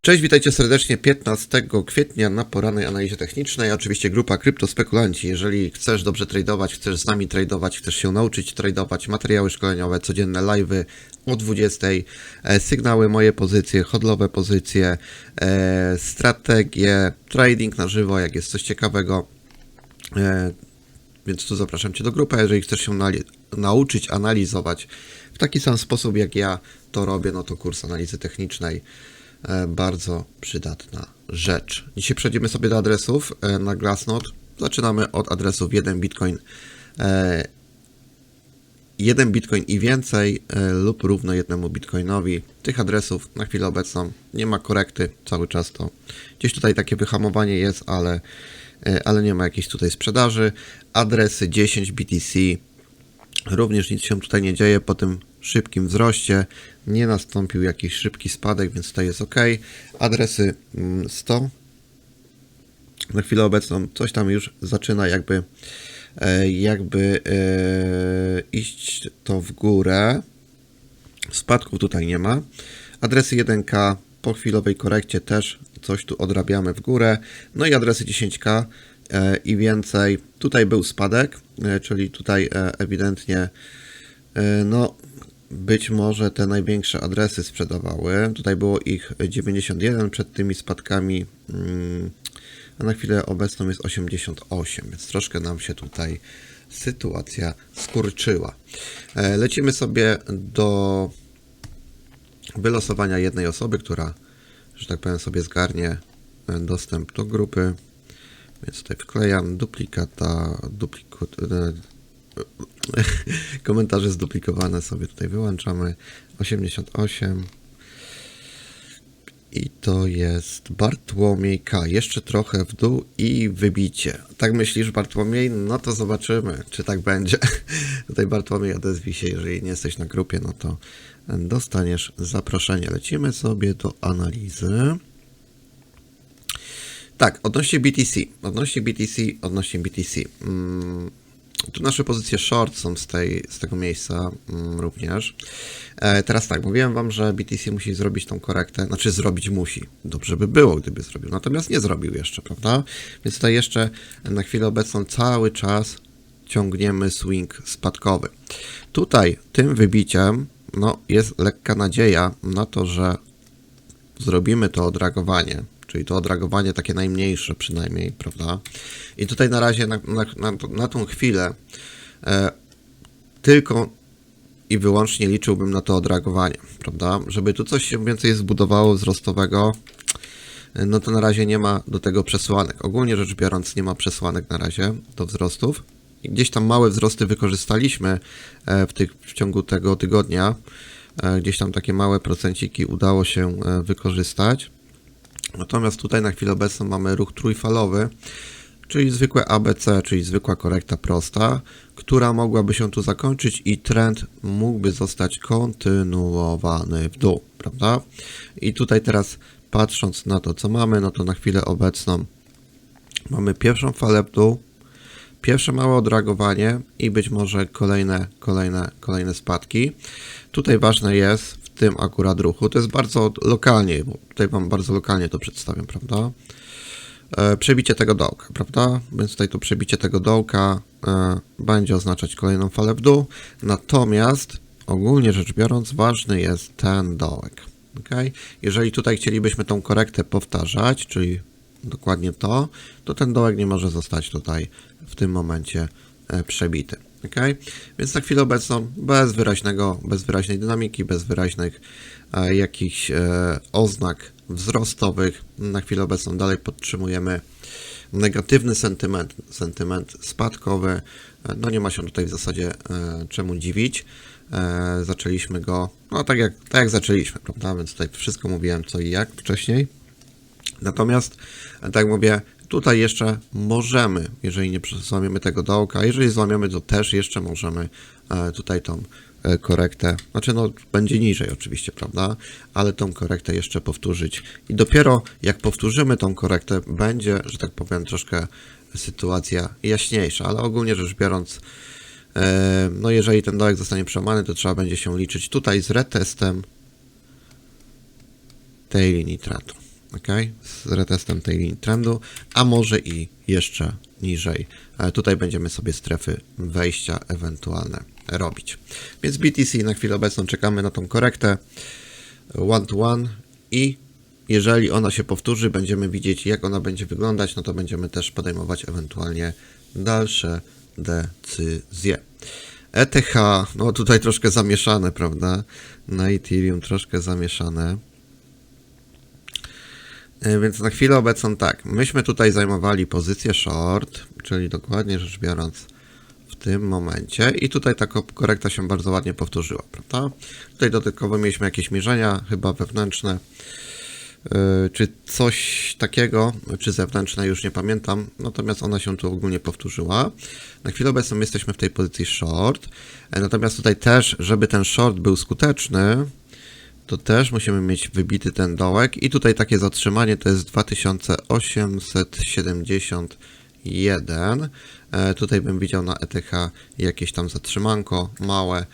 Cześć, witajcie serdecznie 15 kwietnia na porannej analizie technicznej. Oczywiście grupa Kryptospekulanci. Jeżeli chcesz dobrze tradować, chcesz z nami tradować, chcesz się nauczyć tradować, materiały szkoleniowe, codzienne live'y o 20, e, sygnały, moje pozycje, hodlowe pozycje, e, strategie, trading na żywo, jak jest coś ciekawego. E, więc tu zapraszam Cię do grupy. Jeżeli chcesz się nauczyć analizować w taki sam sposób, jak ja to robię, no to kurs analizy technicznej bardzo przydatna rzecz. Dzisiaj przejdziemy sobie do adresów e, na Glassnode. Zaczynamy od adresów 1 Bitcoin, e, 1 Bitcoin i więcej e, lub równo jednemu Bitcoinowi. Tych adresów na chwilę obecną nie ma korekty, cały czas to gdzieś tutaj takie wyhamowanie jest, ale, e, ale nie ma jakiejś tutaj sprzedaży. Adresy 10 BTC, Również nic się tutaj nie dzieje po tym szybkim wzroście. Nie nastąpił jakiś szybki spadek, więc to jest ok. Adresy mm, 100. Na chwilę obecną coś tam już zaczyna jakby e, jakby e, iść to w górę. Spadków tutaj nie ma. Adresy 1K po chwilowej korekcie też coś tu odrabiamy w górę. No i adresy 10K e, i więcej. Tutaj był spadek, czyli tutaj ewidentnie no być może te największe adresy sprzedawały. Tutaj było ich 91 przed tymi spadkami. mm, A na chwilę obecną jest 88, więc troszkę nam się tutaj sytuacja skurczyła. E, Lecimy sobie do wylosowania jednej osoby, która, że tak powiem, sobie zgarnie e, dostęp do grupy. Więc tutaj wklejam duplikata, duplikat, e, komentarze zduplikowane sobie tutaj wyłączamy. 88. I to jest Bartłomiej K. Jeszcze trochę w dół i wybicie. Tak myślisz, Bartłomiej? No to zobaczymy, czy tak będzie. Tutaj Bartłomiej odezwij się, jeżeli nie jesteś na grupie, no to dostaniesz zaproszenie. Lecimy sobie do analizy. Tak, odnośnie BTC. Odnośnie BTC, odnośnie BTC. Mm, tu nasze pozycje short są z, tej, z tego miejsca mm, również. E, teraz tak, mówiłem Wam, że BTC musi zrobić tą korektę, znaczy zrobić musi. Dobrze by było, gdyby zrobił, natomiast nie zrobił jeszcze, prawda? Więc tutaj jeszcze na chwilę obecną cały czas ciągniemy swing spadkowy. Tutaj tym wybiciem no, jest lekka nadzieja na to, że zrobimy to odragowanie, czyli to odragowanie takie najmniejsze przynajmniej, prawda? I tutaj na razie na, na, na, na tą chwilę e, tylko i wyłącznie liczyłbym na to odragowanie, prawda? Żeby tu coś się więcej zbudowało wzrostowego, e, no to na razie nie ma do tego przesłanek. Ogólnie rzecz biorąc, nie ma przesłanek na razie do wzrostów. Gdzieś tam małe wzrosty wykorzystaliśmy e, w, tych, w ciągu tego tygodnia. E, Gdzieś tam takie małe procenciki udało się wykorzystać. Natomiast tutaj na chwilę obecną mamy ruch trójfalowy, czyli zwykłe ABC, czyli zwykła korekta prosta, która mogłaby się tu zakończyć i trend mógłby zostać kontynuowany w dół, prawda? I tutaj teraz patrząc na to, co mamy, no to na chwilę obecną mamy pierwszą falę w dół, pierwsze małe odragowanie i być może kolejne, kolejne, kolejne spadki. Tutaj ważne jest tym akurat ruchu, to jest bardzo lokalnie, bo tutaj Wam bardzo lokalnie to przedstawiam, prawda? E, Przebicie tego dołka, prawda? Więc tutaj to przebicie tego dołka e, będzie oznaczać kolejną falę w dół, natomiast ogólnie rzecz biorąc ważny jest ten dołek. Okay? Jeżeli tutaj chcielibyśmy tą korektę powtarzać, czyli dokładnie to, to ten dołek nie może zostać tutaj w tym momencie przebity. Okay? Więc na chwilę obecną bez wyraźnego, bez wyraźnej dynamiki, bez wyraźnych e, jakichś e, oznak wzrostowych, na chwilę obecną dalej podtrzymujemy negatywny sentyment, sentyment spadkowy. E, No nie ma się tutaj w zasadzie e, czemu dziwić. E, zaczęliśmy go, no tak jak, tak jak zaczęliśmy, prawda? Więc tutaj wszystko mówiłem co i jak wcześniej. Natomiast, tak jak mówię, Tutaj jeszcze możemy, jeżeli nie złamiemy tego dołka, jeżeli złamiemy, to też jeszcze możemy e, tutaj tą e, korektę, znaczy no będzie niżej oczywiście, prawda, ale tą korektę jeszcze powtórzyć. I dopiero jak powtórzymy tą korektę, będzie, że tak powiem, troszkę sytuacja jaśniejsza, ale ogólnie rzecz biorąc, e, no jeżeli ten dołek zostanie przełamany, to trzeba będzie się liczyć tutaj z retestem tej linii trendu. Ok? Z retestem tej linii trendu, a może i jeszcze niżej. E, Tutaj będziemy sobie strefy wejścia ewentualne robić. Więc BTC na chwilę obecną czekamy na tą korektę one to one i jeżeli ona się powtórzy, będziemy widzieć jak ona będzie wyglądać, no to będziemy też podejmować ewentualnie dalsze decyzje. ETH, no tutaj troszkę zamieszane, prawda? Na Ethereum troszkę zamieszane. E, Więc na chwilę obecną tak, myśmy tutaj zajmowali pozycję short, czyli dokładnie rzecz biorąc w tym momencie i tutaj ta ko- korekta się bardzo ładnie powtórzyła, prawda? Tutaj dodatkowo mieliśmy jakieś mierzenia, chyba wewnętrzne, yy, czy coś takiego, czy zewnętrzne, już nie pamiętam, natomiast ona się tu ogólnie powtórzyła. Na chwilę obecną jesteśmy w tej pozycji short, e, natomiast tutaj też, żeby ten short był skuteczny, to też musimy mieć wybity ten dołek i tutaj takie zatrzymanie to jest 2871. E, tutaj bym widział na ETH jakieś tam zatrzymanko małe,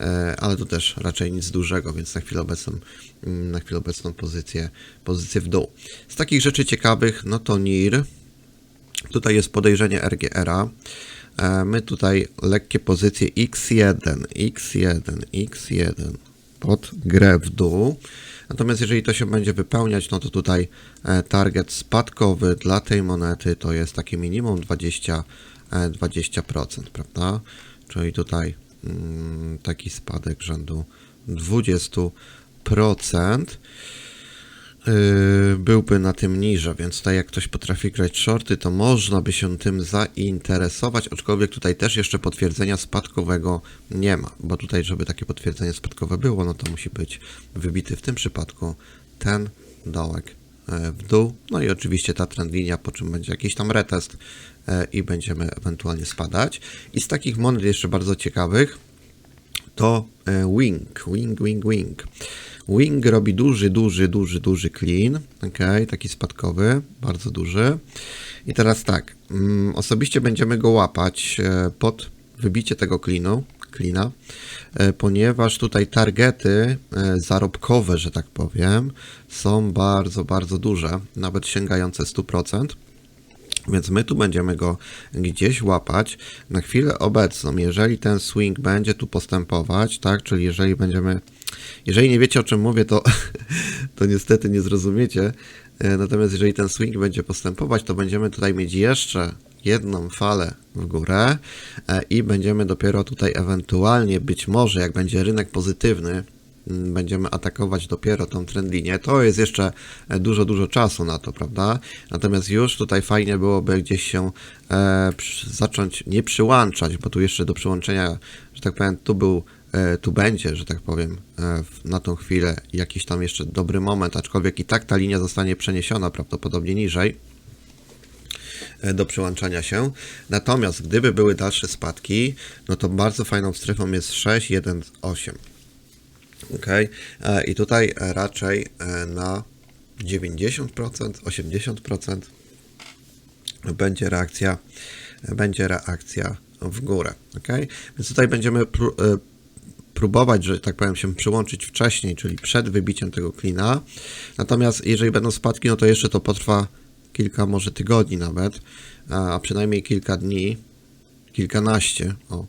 e, ale to też raczej nic dużego, więc na chwilę obecną, mm, na chwilę obecną pozycję, pozycję w dół. Z takich rzeczy ciekawych, no to NIR, Tutaj jest podejrzenie RGR-a. E, My tutaj lekkie pozycje X1, X1, X1 pod grę w dół. Natomiast jeżeli to się będzie wypełniać, no to tutaj e, target spadkowy dla tej monety to jest takie minimum 20, e, 20%, prawda? Czyli tutaj mm, taki spadek rzędu 20%. Yy, byłby na tym niżej, więc tutaj jak ktoś potrafi grać shorty, to można by się tym zainteresować, aczkolwiek tutaj też jeszcze potwierdzenia spadkowego nie ma, bo tutaj, żeby takie potwierdzenie spadkowe było, no to musi być wybity w tym przypadku ten dołek e, w dół, no i oczywiście ta trend linia, po czym będzie jakiś tam retest e, i będziemy ewentualnie spadać. I z takich monet jeszcze bardzo ciekawych, to e, Wing, Wing, Wing, Wing. Wing robi duży, duży, duży, duży clean, ok, taki spadkowy, bardzo duży. I teraz tak, mm, osobiście będziemy go łapać e, pod wybicie tego cleanu, cleana, e, ponieważ tutaj targety e, zarobkowe, że tak powiem, są bardzo, bardzo duże, nawet sięgające 100%. Więc my tu będziemy go gdzieś łapać. Na chwilę obecną, jeżeli ten swing będzie tu postępować, tak, czyli jeżeli będziemy, jeżeli nie wiecie o czym mówię, to, to niestety nie zrozumiecie. E, Natomiast jeżeli ten swing będzie postępować, to będziemy tutaj mieć jeszcze jedną falę w górę e, i będziemy dopiero tutaj ewentualnie, być może jak będzie rynek pozytywny, będziemy atakować dopiero tą trendlinię. To jest jeszcze dużo, dużo czasu na to, prawda? Natomiast już tutaj fajnie byłoby gdzieś się e, zacząć nie przyłączać, bo tu jeszcze do przyłączenia, że tak powiem, tu był, e, tu będzie, że tak powiem, e, na tą chwilę jakiś tam jeszcze dobry moment, aczkolwiek i tak ta linia zostanie przeniesiona prawdopodobnie niżej e, do przyłączania się. Natomiast gdyby były dalsze spadki, no to bardzo fajną strefą jest 6, 1, 8. Ok, i tutaj e, raczej e, na 90%, 80% będzie reakcja, będzie reakcja w górę. Ok, więc tutaj będziemy pró- e, próbować, że tak powiem, się przyłączyć wcześniej, czyli przed wybiciem tego klina. Natomiast jeżeli będą spadki, no to jeszcze to potrwa kilka, może tygodni nawet, a przynajmniej kilka dni, kilkanaście. O.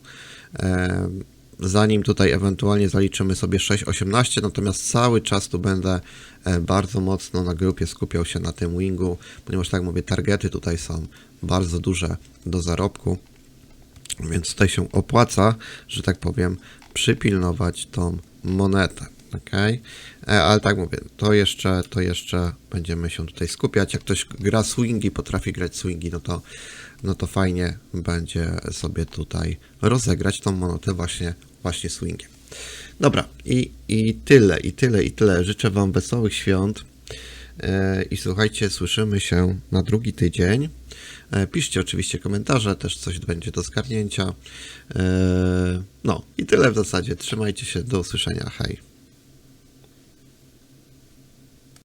zanim tutaj ewentualnie zaliczymy sobie 6.18, natomiast cały czas tu będę e, bardzo mocno na grupie skupiał się na tym wingu, ponieważ tak mówię, targety tutaj są bardzo duże do zarobku, więc tutaj się opłaca, że tak powiem, przypilnować tą monetę. Okay? Ale tak mówię, to jeszcze, to jeszcze będziemy się tutaj skupiać. Jak ktoś gra swingi, potrafi grać swingi, no to, no to fajnie będzie sobie tutaj rozegrać tą monetę właśnie, właśnie swingiem. Dobra, i, i tyle, i tyle, i tyle. Życzę Wam wesołych świąt. E, I słuchajcie, słyszymy się na drugi tydzień. E, Piszcie oczywiście komentarze, też coś będzie do zgarnięcia. E, No i tyle w zasadzie. Trzymajcie się, do usłyszenia. Hej.